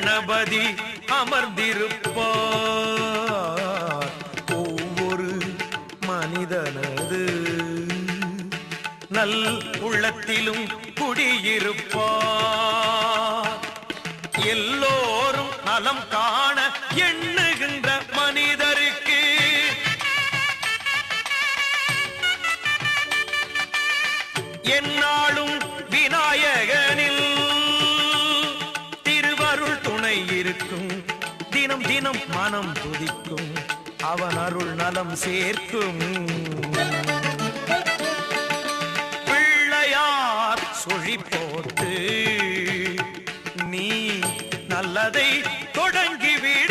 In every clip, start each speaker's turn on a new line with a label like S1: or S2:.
S1: கணபதி அமர்ந்திருப்பார். ஒவ்வொரு மனிதனது நல் உள்ளத்திலும் குடியிருப்பார். பலம் சேர்க்கும். பிள்ளையார் சுழி போட்டு நீ நல்லதை தொடங்கிவிட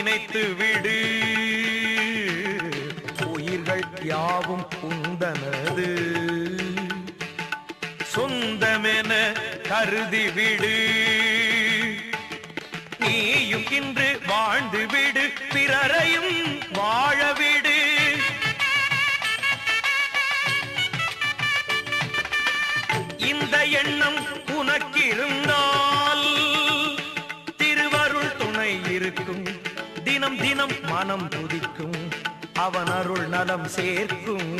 S1: நினைத்து அவன் அருள் நலம் சேர்க்கும்.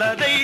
S1: நல்லதை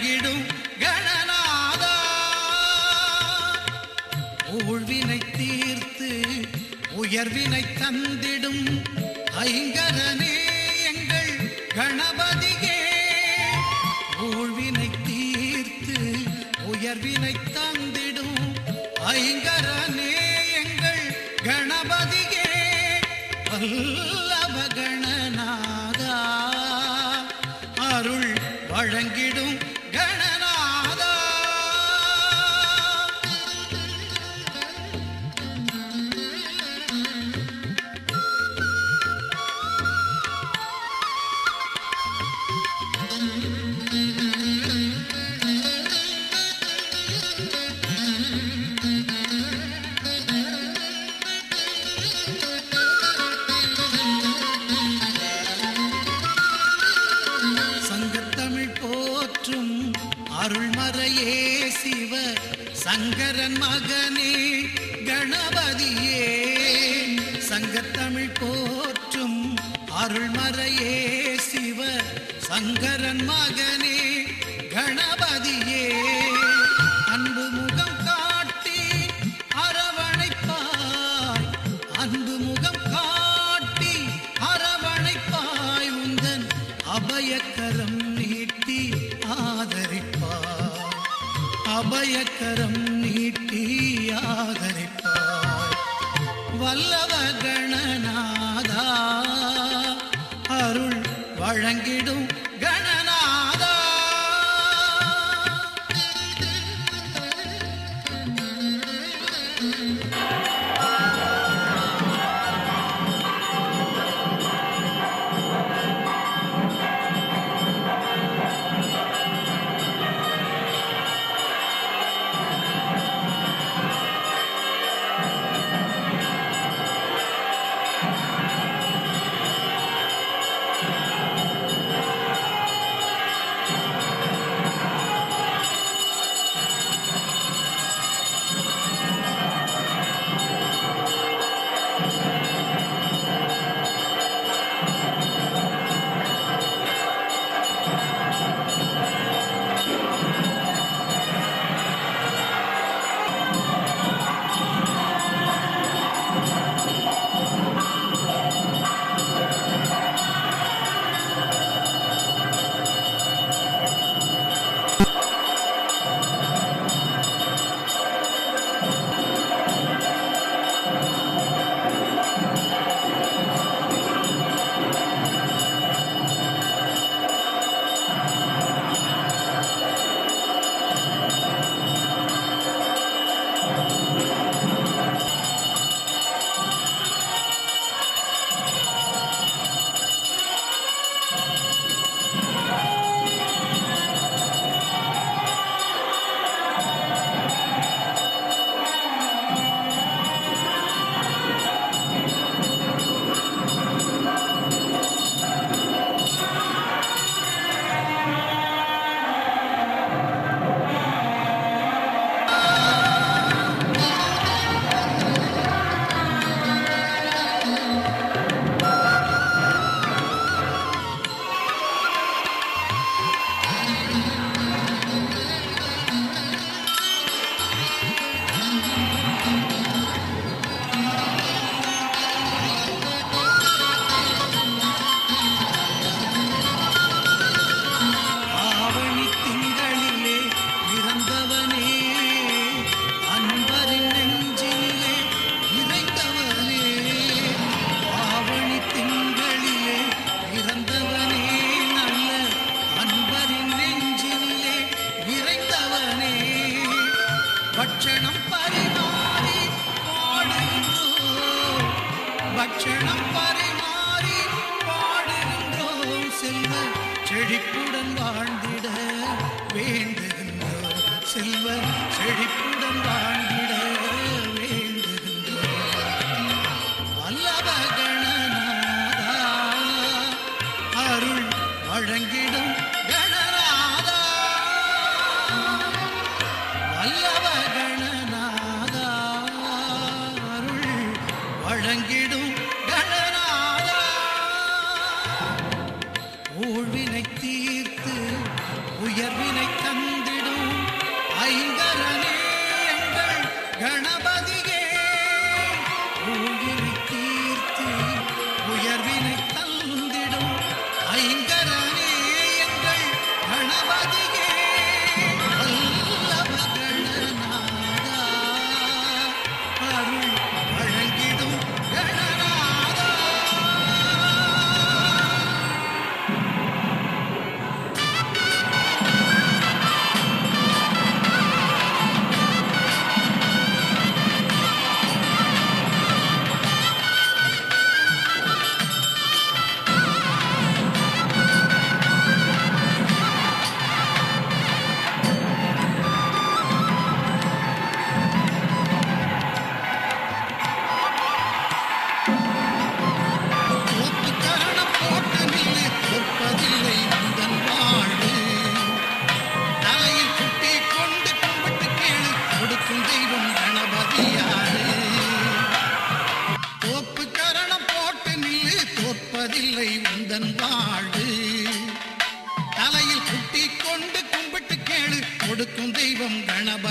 S2: களையிடும் கணநாதா. ஊழ்வினை தீர்த்து உயர்வினை தந்திடும் ஐங்கரனே எங்கள் கணபதியே. ஊழ்வினை தீர்த்து உயர்வினை தந்திடும் ஐங்கரனே எங்கள் கணபதியே. அல்ல சங்கரன் மகனே.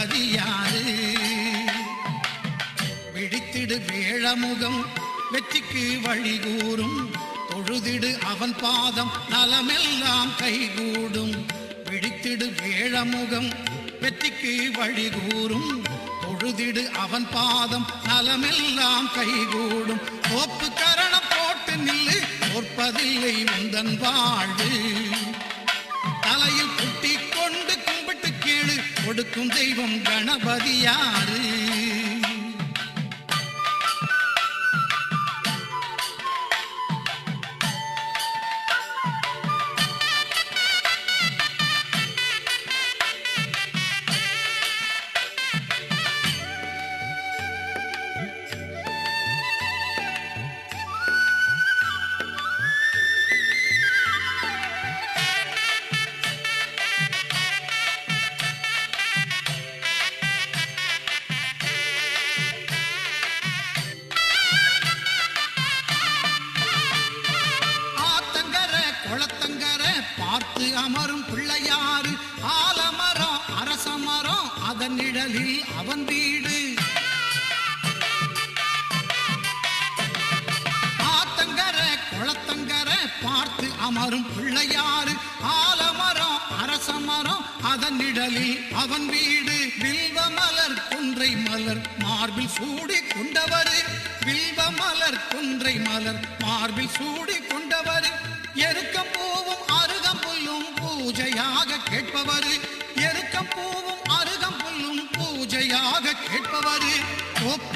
S2: கதியாது விழித்திடு வேழமுகம் வெற்றிக்கு வழி கூறும் தொழுதிடு அவன் பாதம் நலமெல்லாம் கைகூடும். விழித்திடு வேழமுகம் வெற்றிக்கு வழி கூறும் தொழுதிடு அவன் பாதம் நலமெல்லாம் கைகூடும். தோப்பு கரணம் போட்டு நில்லு தோற்பதில்லை உந்தன் வாழ்வு. கொடுக்கும் தெய்வம் கணபதியாறு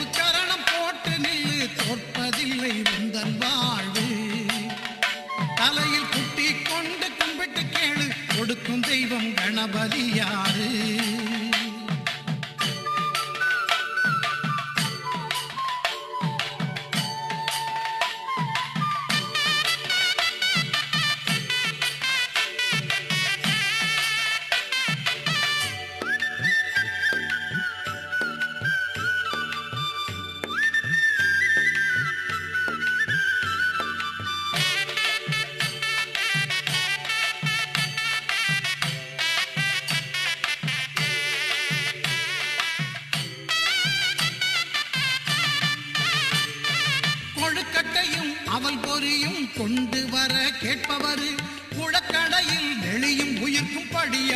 S2: முச்சரணம் போட்டு நில்லு தோற்பதில்லை முந்தன் வாழ்வு. தலையில் குட்டி கொண்டு கும்பிட்டு கேளு கொடுக்கும் தெய்வம் கணபதி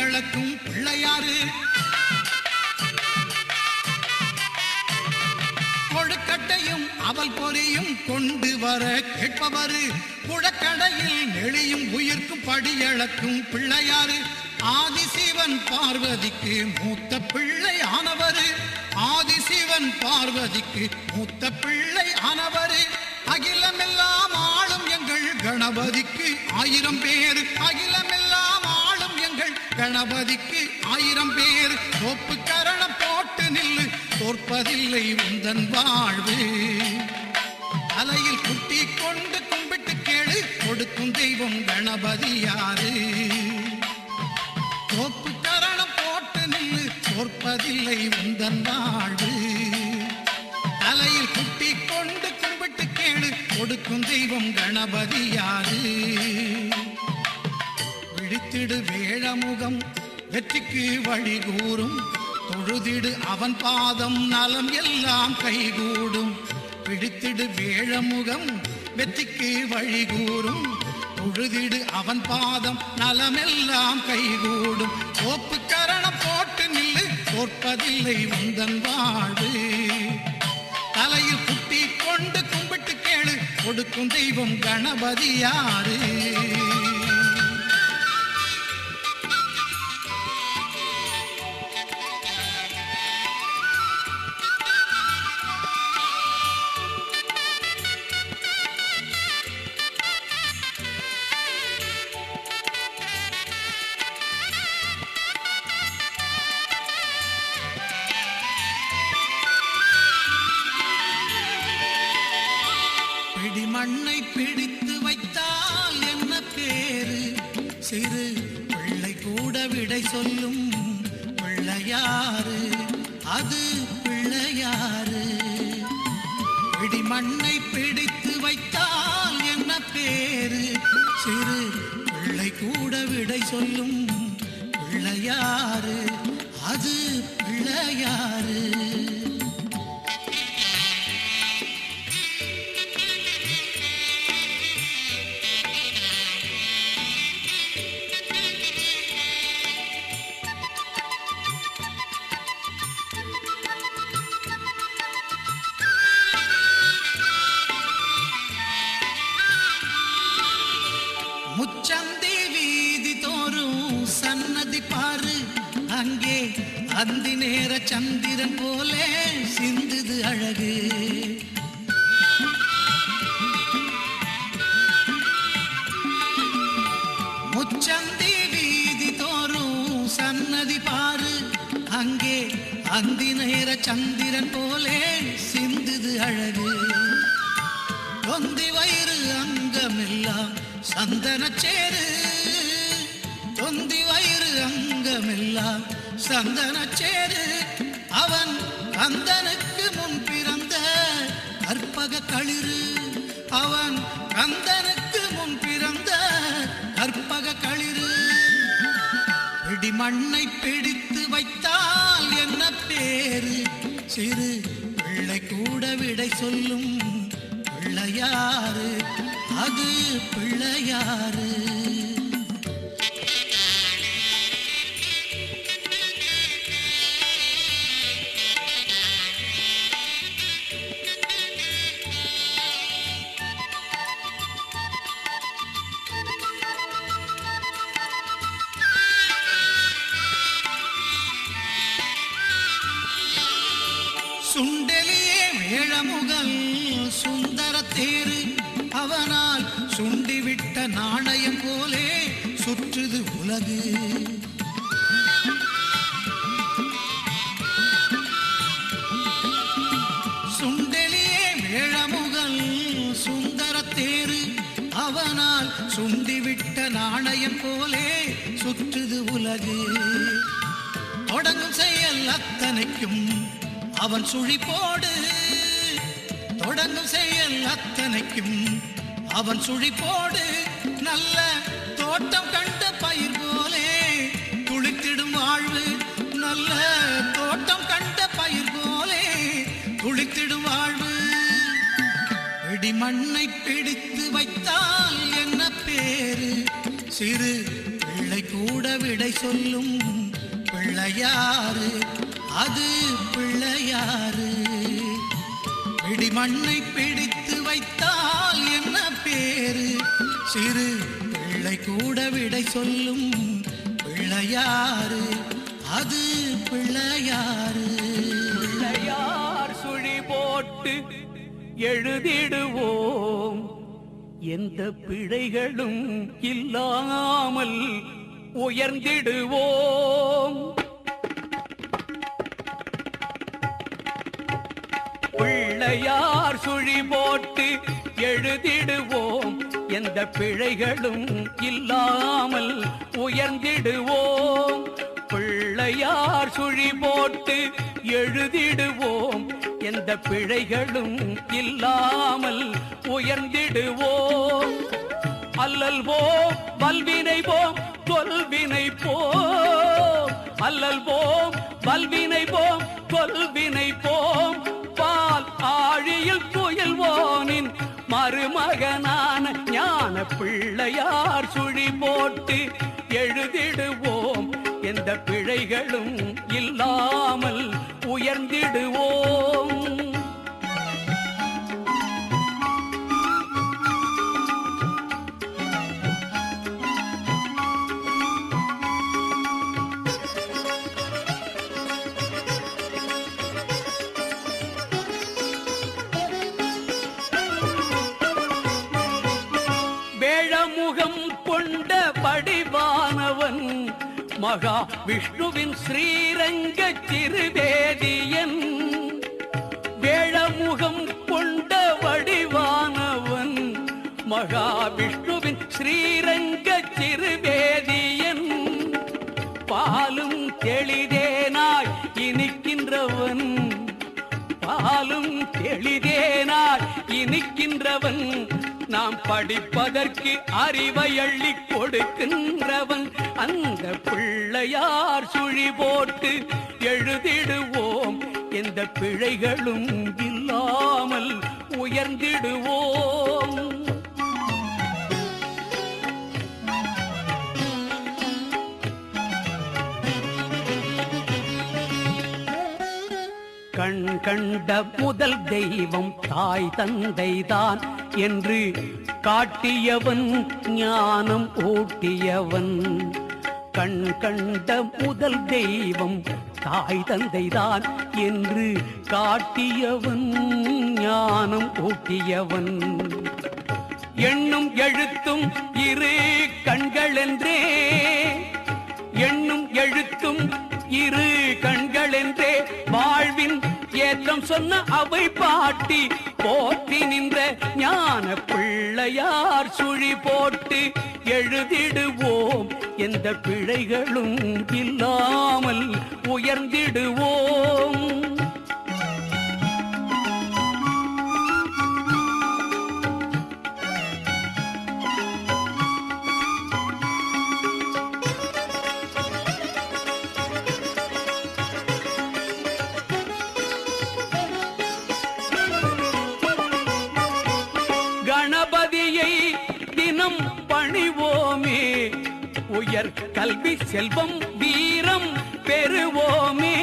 S2: விளக்கும் பிள்ளையாறு கொழுக்கட்டையும் அவள் பொறியும் கொண்டு வர கேட்பவரு. குழக்கடையில் நெளியும் உயிர்க்கும் படியளக்கும் பிள்ளையாறு ஆதிசிவன் பார்வதிக்கு மூத்த பிள்ளை ஆனவரு ஆதிசிவன் பார்வதிக்கு மூத்த பிள்ளை ஆனவரு அகிலமெல்லாம் ஆளும் எங்கள் கணபதிக்கு ஆயிரம் பேரு. அகிலமெல்லாம் கணபதிக்கு ஆயிரம் பேர். தோப்பு கரண போட்டு நில்லு தோற்பதில்லை உந்தன் வாழ்வு. தலையில் குட்டி கொண்டு கும்பிட்டு கேளு கொடுக்கும் தெய்வம் கணபதி யாரு? தோப்பு கரண போட்டு நில்லு தோற்பதில்லை உந்தன் வாழ்வு. தலையில் குட்டி கொண்டு கும்பிட்டு கேளு கொடுக்கும் தெய்வம் கணபதி யாரு? விழித்திடு வேழமுகம் வெற்றிக்கு வழி கூறும் தொழுதிடு அவன் பாதம் நலம் எல்லாம் கைகூடும். பிடித்திடு வேழமுகம் வெற்றிக்கு வழி கூறும் தொழுதிடு அவன் பாதம் நலமெல்லாம் கைகூடும். கோப்பு கரணம் போட்டு நில்லு தோற்பதில்லை உந்தன் வாழ்வு. தலையில் குட்டி கொண்டு கும்பிட்டு கேளு கொடுக்கும் தெய்வம் கணபதி யாரு? கண்ணை பிடித்து வைத்தால் என்ன பேரு சிறு பிள்ளை கூட விடை சொல்லும் பிள்ளையாறு. அது பிள்ளையாறு. பிடி மண்ணை பிடித்து வைத்தால் என்ன பேரு சிறு பிள்ளை கூட விடை சொல்லும் பிள்ளையாறு. அது பிள்ளையாறு. முச்சந்தி வீதி தோறும் சன்னதி பாரு. அங்கே அந்தி நேர சந்திரன் போலே சிந்துது அழகு. முச்சந்தி வீதி தோறும் சன்னதி பாரு. அங்கே அந்தி நேர சந்திரன் போலே சிந்துது அழகு. தொந்தி வயிறு அங்கமெல்லாம் சந்தனச்சேரு தொந்தி வயிறு அங்கமெல்லாம் சந்தனச்சேரு. அவன் கந்தனுக்கு முன் பிறந்த கற்பக களிறு. அவன் கந்தனுக்கு முன் பிறந்த கற்பக களிறு. பிடி மண்ணை பிடித்து வைத்தால் என்ன பேரு சிறு பிள்ளை கூட விடை சொல்லும் பிள்ளையாறு அது பிள்ளையாறு. போலே சுற்றுது உலகு. தொடங்கும் செயல் அத்தனைக்கும் அவன் சுழிப்போடு. தொடங்கும் செயல் அத்தனைக்கும் அவன் சுழிப்போடு. நல்ல தோட்டம் கண்ட பயிர் போலே துளித்திடும் வாழ்வு நல்ல தோட்டம் கண்ட பயிர் போலே துளித்திடும் வாழ்வு வெடி மண்ணை பிடித்து வைத்தால் சிறு பிள்ளை கூட விடை சொல்லும் பிள்ளையாறு அது பிள்ளையாரு. பிடிமண்ணை பிடித்து வைத்தால் என்ன பேரு? சிறு பிள்ளை கூட விடை சொல்லும் பிள்ளையாறு அது பிள்ளையாறு
S3: பிள்ளையார் சுழி போட்டு எழுதிடுவோம். எந்த பிழைகளும் இல்லாமல் உயர்ந்திடுவோம். பிள்ளையார் சுழி போட்டு எழுதிடுவோம். எந்த பிழைகளும் இல்லாமல் உயர்ந்திடுவோம். பிள்ளையார் சுழி போட்டு எழுதிடுவோம். எந்த பிழைகளும் இல்லாமல் உயர்ந்திடுவோம். அல்லல் போம் வல்வினை போம் தொல்வினை போம் அல்லல் போம் வல்வினை போம் தொல்வினை போம் பால் ஆழியில் புயல்வோனின் மருமகனான ஞான பிள்ளையார் சுழி போட்டு எழுதிடுவோம். எந்த பிழைகளும் இல்லாமல் உயர்ந்திடுவோம். விஷ்ணுவின் ஸ்ரீரங்க திருவேதியன் வேளமுகம் கொண்ட வடிவானவன் மகாவிஷ்ணுவின் ஸ்ரீரங்க திருவேதியன் பாலும் தெளிதேனாய் இனிக்கின்றவன் பாலும் தெளிதேனாய் இனிக்கின்றவன். நாம் படிப்பதற்கு அறிவை அள்ளி கொடுக்கின்றவன். அந்த பிள்ளையார் சுழி போட்டு எழுதிடுவோம். எந்த பிழைகளும் இல்லாமல் உயர்ந்திடுவோம். கண் கண்ட முதல் தெய்வம் தாய் தந்தைதான் என்று காட்டியவன் ஞானம் ஊட்டியவன். கண் கண்ட முதல் தெய்வம் தாய் தந்தைதான் என்று காட்டியவன் ஞானம் ஊட்டியவன். எண்ணும் எழுத்தும் இரு கண்கள் என்றே எண்ணும் எழுத்தும் இரு கண்கள் என்றே வாழ்வின் ஏற்றம் சொன்ன அவை பாட்டி. போற்றி நின்ற ஞான பிள்ளையார் சுழி போட்டு எழுதிடுவோம். எந்த பிழைகளும் இல்லாமல் உயர்ந்திடுவோம். கல்வி செல்வம் வீரம் பெறுவோமே.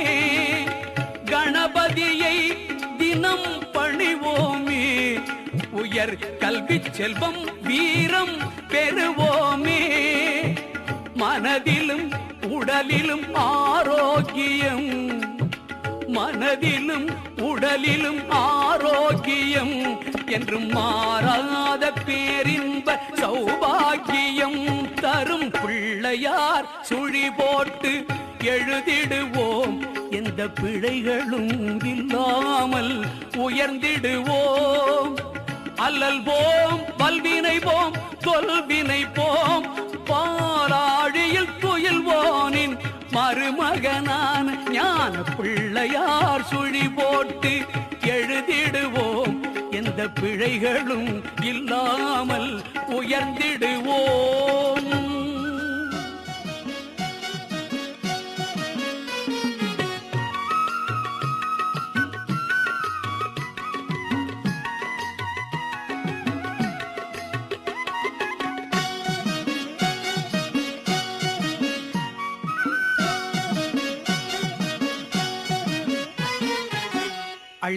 S3: கணபதியை தினம் பணிவோமே. உயர் கல்வி செல்வம் வீரம் பெறுவோமே. மனதிலும் உடலிலும் ஆரோக்கியம். மனதிலும் உடலிலும் ஆரோக்கியம். என்றும் மாறாத பேரின்ப சௌபாகியம் தரும் பிள்ளையார் சுழி போட்டு எழுதிடுவோம். எந்த பிழைகளும் இல்லாமல் உயர்ந்திடுவோம். அல்லல் போம் பல்வினை போம் தொல்வினை போம். பாலாழியில் துயில்வோனின் மருமகனான ஞான பிள்ளையார் சுழி போட்டு எந்த பிழைகளும் இல்லாமல் உயர்ந்திடுவோம்.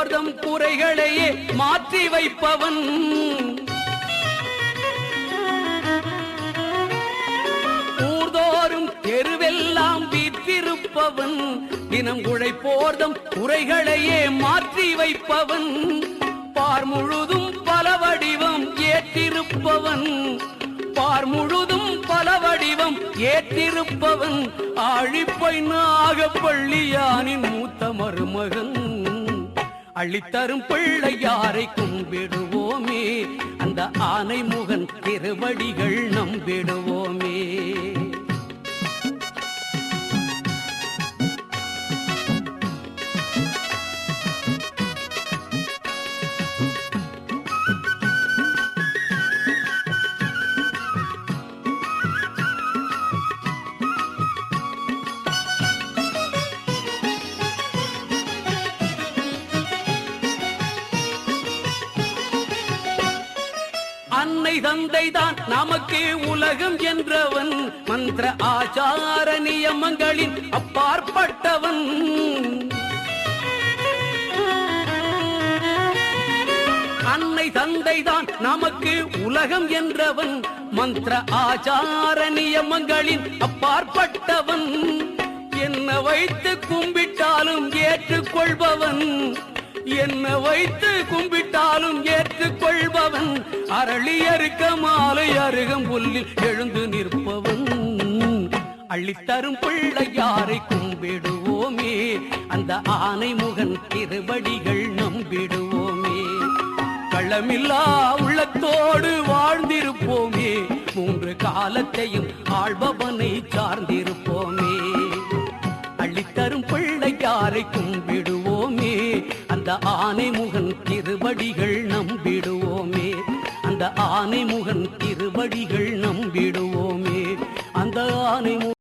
S3: உழைப்போர்தம் குறைகளையே மாற்றி வைப்பவன். ஊர்தோறும் தெருவெல்லாம் வீற்றிருப்பவன். தினம் உழைப்போர்தம் குறைகளையே மாற்றி வைப்பவன். பார் முழுதும் பல வடிவம் ஏற்றிருப்பவன். பார் முழுதும் பல வடிவம் ஏற்றிருப்பவன். ஆழிப்பை நாகப்பள்ளியானின் மூத்த மருமகன். அள்ளித்தரும் பிள்ளையாரை கும்பிடுவோமே. அந்த ஆனை முகன் திருவடிகள் நம்பிடுவோமே. அன்னை நமக்கு உலகம் என்றவன் மந்திர ஆச்சார நியமங்களின் அப்பாற்பட்டவன். அன்னை தந்தை தான் நமக்கு உலகம் என்றவன் மந்திர ஆச்சார நியமங்களின் அப்பாற்பட்டவன். என்ன வைத்து கும்பிட்டாலும் ஏற்றுக்கொள்பவன். என்ன வைத்து கும்பிட்டாலும் ஏற்றுக்கொள்பவன் அரளி அறுக்க மாலை அருகம் புல்லில் எழுந்து நிற்பவன். அள்ளித்தரும் பிள்ளையாரை கும்பிடுவோமே அந்த ஆனை முகன் திருவடிகள் நம்பிடுவோமே. களமில்லா உள்ளத்தோடு வாழ்ந்திருப்போமே மூன்று காலத்தையும் ஆழ்பவனை சார்ந்திருப்போமே. அள்ளித்தரும் பிள்ளையாரை கும்பிடுவோம். அந்த ஆனைமுகன் திருவடிகள் நம்பிடுவோமே. அந்த ஆனை ஆனைமுகன் திருவடிகள் நம்பிடுவோமே. அந்த ஆனைமுகன்